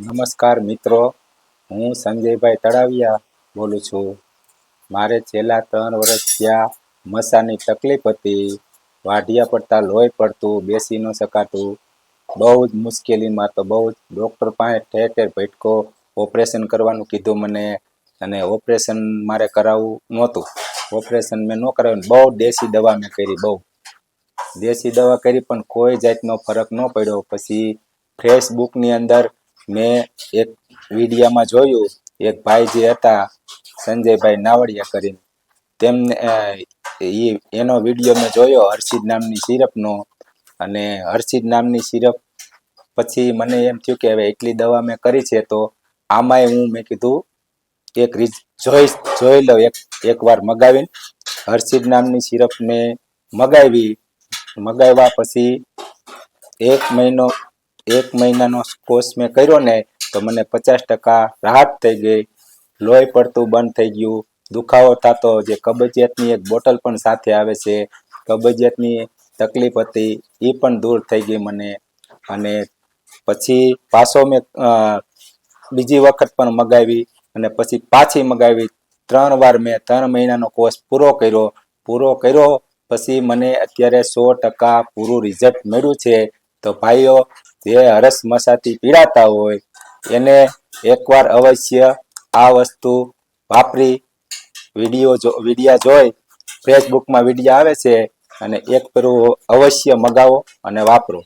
નમસ્કાર મિત્રો. હું સંજયભાઈ તળાવિયા બોલું છું. મારે છેલ્લા ત્રણ વર્ષ થયા મસાની તકલીફ હતી. વાઢિયા પડતા લોહી પડતું, બેસી ન શકાતું. બહુ જ મુશ્કેલીમાં તો બહુ જ ડૉક્ટર પાસે ઠેર ઠેર ભટકો ઓપરેશન કરવાનું કીધું મને અને ઓપરેશન મારે કરાવવું નહોતું. ઓપરેશન મેં ન કરાવ્યું બહુ દેશી દવા મેં કરી, બહુ. દેશી દવા કરી પણ કોઈ જાતનો ફરક ન પડ્યો. પછી ફેસબુકની અંદર મેં એક વિડીયામાં જોયું, એક ભાઈ જે હતા, સંજયભાઈ નાવડિયા કરીને. તેમને એ એનો વીડિયો મેં જોયો, હર્ષિદ નામની સિરપનો. અને હર્ષિદ નામની સિરપ પછી મને એમ થયું કે હવે એટલી દવા મેં કરી છે, તો આમાંય હું મેં કીધું, એક રીત જોઈ જોઈ લઉં, એક એકવાર મગાવીને. હર્ષિદ નામની સિરપ મેં મગાવી. મગાવ્યા પછી એક મહિનો એક મહિનાનો કોર્સ મેં કર્યો ને, તો મને પચાસ ટકા રાહત થઈ ગઈ. લોહી પડતું બંધ થઈ ગયું. દુખાવો થતો, જે કબજિયાતની એક બોટલ પણ સાથે આવે છે. કબજિયાતની તકલીફ હતી એ પણ દૂર થઈ ગઈ મને. અને પછી પાછો મેં બીજી વખત પણ મગાવી અને પછી પાછી મગાવી. ત્રણ વાર મેં ત્રણ મહિનાનો કોર્સ પૂરો કર્યો. પૂરો કર્યો, પછી મને અત્યારે સો ટકા પૂરું રિઝલ્ટ મળ્યું છે. તો ભાઈઓ જે હરસ મસાથી પીડાતા હોય, એને એકવાર અવશ્ય આ વસ્તુ વાપરી, વીડિયો જો, વિડીયા જોઈ ફેસબુકમાં વિડીયા આવે છે, અને એક પેલું અવશ્ય મગાવો અને વાપરો.